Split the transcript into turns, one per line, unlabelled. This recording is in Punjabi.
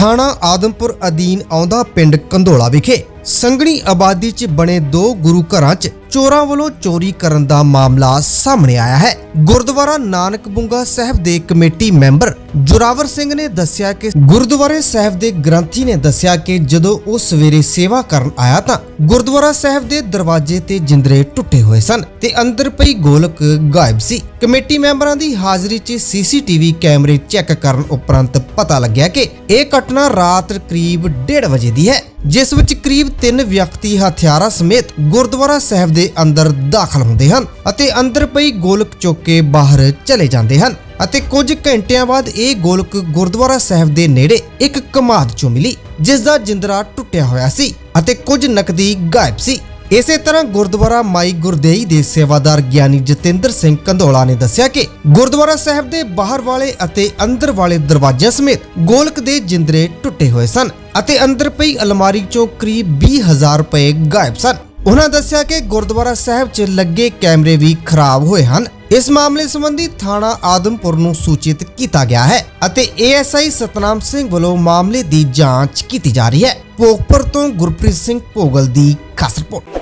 ਥਾਣਾ ਆਦਮਪੁਰ ਅਧੀਨ ਆਉਂਦਾ ਪਿੰਡ ਕੰਧੋਲਾ ਵਿਖੇ ਸੰਘਣੀ ਆਬਾਦੀ 'ਚ ਬਣੇ ਦੋ ਗੁਰੂ ਘਰਾਂ 'ਚ ਚੋਰਾਂ ਵੱਲੋਂ ਚੋਰੀ ਕਰਨ ਦਾ ਮਾਮਲਾ ਸਾਹਮਣੇ ਆਇਆ ਹੈ। ਗੁਰਦੁਆਰਾ ਨਾਨਕ ਬੁੰਗਾ ਸਾਹਿਬ ਦੇ ਕਮੇਟੀ ਮੈਂਬਰ ਜੁਰਾਵਰ ਸਿੰਘ ਨੇ ਦੱਸਿਆ ਕਿ ਗੁਰਦੁਆਰੇ ਸਾਹਿਬ ਦੇ ਗ੍ਰੰਥੀ ਨੇ ਦੱਸਿਆ ਕਿ ਜਦੋਂ ਉਹ ਸਵੇਰੇ ਸੇਵਾ ਕਰਨ ਆਇਆ ਤਾਂ ਗੁਰਦੁਆਰਾ ਸਾਹਿਬ ਦੇ ਦਰਵਾਜ਼ੇ ਤੇ ਜਿੰਦਰੇ ਟੁੱਟੇ ਹੋਏ ਸਨ ਤੇ ਅੰਦਰ ਪਈ ਗੋਲਕ ਗਾਇਬ ਸੀ। ਕਮੇਟੀ ਮੈਂਬਰਾਂ ਦੀ ਹਾਜ਼ਰੀ 'ਚ ਸੀਸੀਟੀਵੀ ਕੈਮਰੇ ਚੈੱਕ ਕਰਨ ਉਪਰੰਤ ਪਤਾ ਲੱਗਿਆ ਕਿ ਇਹ ਘਟਨਾ ਰਾਤ ਕਰੀਬ 1:30 ਵਜੇ ਦੀ ਹੈ, ਜਿਸ ਵਿੱਚ ਕਰੀਬ 3 ਵਿਅਕਤੀ ਹਥਿਆਰਾਂ ਸਮੇਤ ਗੁਰਦੁਆਰਾ ਸਾਹਿਬ ਦੇ ਅੰਦਰ ਦਾਖਲ ਹੁੰਦੇ ਹਨ ਅਤੇ ਅੰਦਰ ਪਈ ਗੋਲਕ ਚੁੱਕ ਕੇ ਬਾਹਰ ਚਲੇ ਜਾਂਦੇ ਹਨ ਅਤੇ ਕੁਝ ਘੰਟਿਆਂ ਬਾਅਦ ਇਹ ਗੋਲਕ ਗੁਰਦੁਆਰਾ ਸਾਹਿਬ ਦੇ ਨੇੜੇ ਇੱਕ ਕਮਾਦ ਚੋਂ ਮਿਲੀ, ਜਿਸ ਦਾ ਜਿੰਦਰਾ ਟੁੱਟਿਆ ਹੋਇਆ ਸੀ ਅਤੇ ਕੁਝ ਨਕਦੀ ਗਾਇਬ ਸੀ। ਇਸੇ ਤਰ੍ਹਾਂ ਗੁਰਦੁਆਰਾ ਮਾਈ ਗੁਰਦੇਈ ਦੇ ਸੇਵਾਦਾਰ ਗਿਆਨੀ ਜਤਿੰਦਰ ਸਿੰਘ ਕੰਧੋਲਾ ਨੇ ਦੱਸਿਆ ਕਿ ਗੁਰਦੁਆਰਾ ਸਾਹਿਬ ਦੇ ਬਾਹਰ ਵਾਲੇ ਅਤੇ ਅੰਦਰ ਵਾਲੇ ਦਰਵਾਜ਼ਿਆਂ ਸਮੇਤ ਗੋਲਕ ਦੇ ਜਿੰਦਰੇ ਟੁੱਟੇ ਹੋਏ ਸਨ ਅਤੇ ਅੰਦਰ ਪਈ ਅਲਮਾਰੀ ਚੋਂ ਕਰੀਬ 20000 ਰੁਪਏ ਗਾਇਬ ਸਨ। ਉਹਨਾਂ ਦੱਸਿਆ ਕਿ ਗੁਰਦੁਆਰਾ ਸਾਹਿਬ 'ਚ ਲੱਗੇ ਕੈਮਰੇ ਵੀ ਖਰਾਬ ਹੋਏ ਹਨ। ਇਸ ਮਾਮਲੇ ਸੰਬੰਧੀ ਥਾਣਾ ਆਦਮਪੁਰ ਨੂੰ ਸੂਚਿਤ ਕੀਤਾ ਗਿਆ ਹੈ ਅਤੇ ਏਐਸਆਈ ਸਤਨਾਮ ਸਿੰਘ ਵੱਲੋਂ ਮਾਮਲੇ ਦੀ ਜਾਂਚ ਕੀਤੀ ਜਾ ਰਹੀ ਹੈ। ਭੋਗਪੁਰ ਤੋਂ ਗੁਰਪ੍ਰੀਤ ਸਿੰਘ ਭੋਗਲ ਦੀ ਖਾਸ ਰਿਪੋਰਟ।